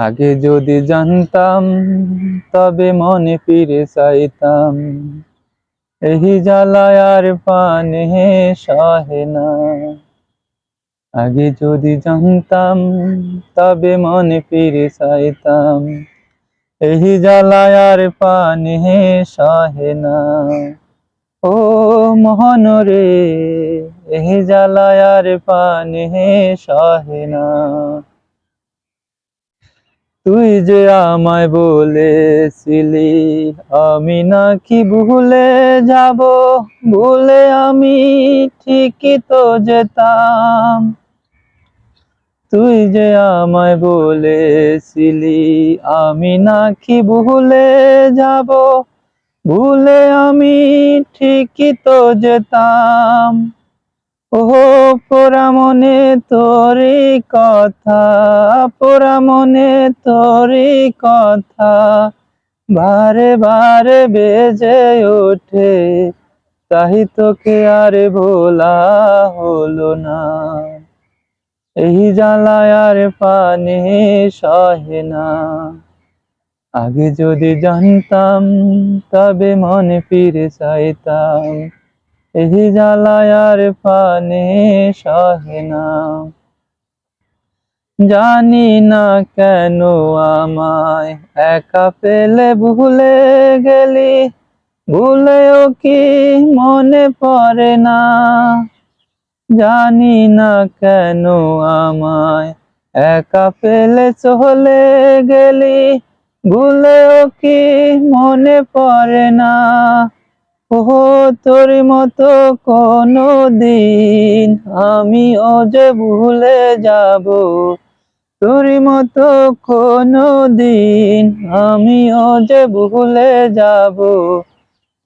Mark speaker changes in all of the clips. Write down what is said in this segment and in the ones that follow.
Speaker 1: আগে যদি জানতাম, তবে মনে ফিরে চাইতাম। এই জ্বালায় আর পানে সহে না। আগে যদি জানতাম, তবে মনে ফিরে চাইতাম। এই জ্বালায় আর পানে সহে না। ও মোহন রে, এই জ্বালায় আর পানে সহে না। তুই যে আমায় বলেছিলি, আমি নাকি ভুলে যাব, ভুলে আমি ঠিকই তো যেতাম। তুই যে আমায় বলেছিলি, আমি নাকি ভুলে যাব, ভুলে আমি ঠিকই তো যেতাম। ও পোরা মনে তোরই কথা পোরা মনে তোরই কথা। বারে বারে বেজে ওঠে, তাই তোকে আর ভোলা হলো না। এই জ্বালায় আর পানি সহে না। আগে যদি জানতাম, তবে মনে ফিরে চাইতাম। এই জ্বালায় আর পানে সহে না জানি না কেন আমায় একা পেলে ভুলে গেলি, ভুলেও কি মনে পড়ে না? জানি না কেন আমায় একা পেলে চলে গেলি, ভুলেও কি মনে পড়ে না? ও তোর মতো কোনো দিন আমি যে ভুলে যাব। তোর মতো কোনো দিন আমি যে ভুলে যাব।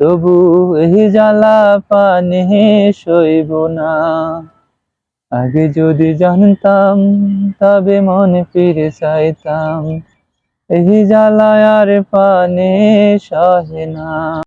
Speaker 1: তবু এই জ্বালা পানি সইব না। আগে যদি জানতাম, তবে মনে ফিরে চাইতাম। এই জ্বালায় আর পানে সহে না।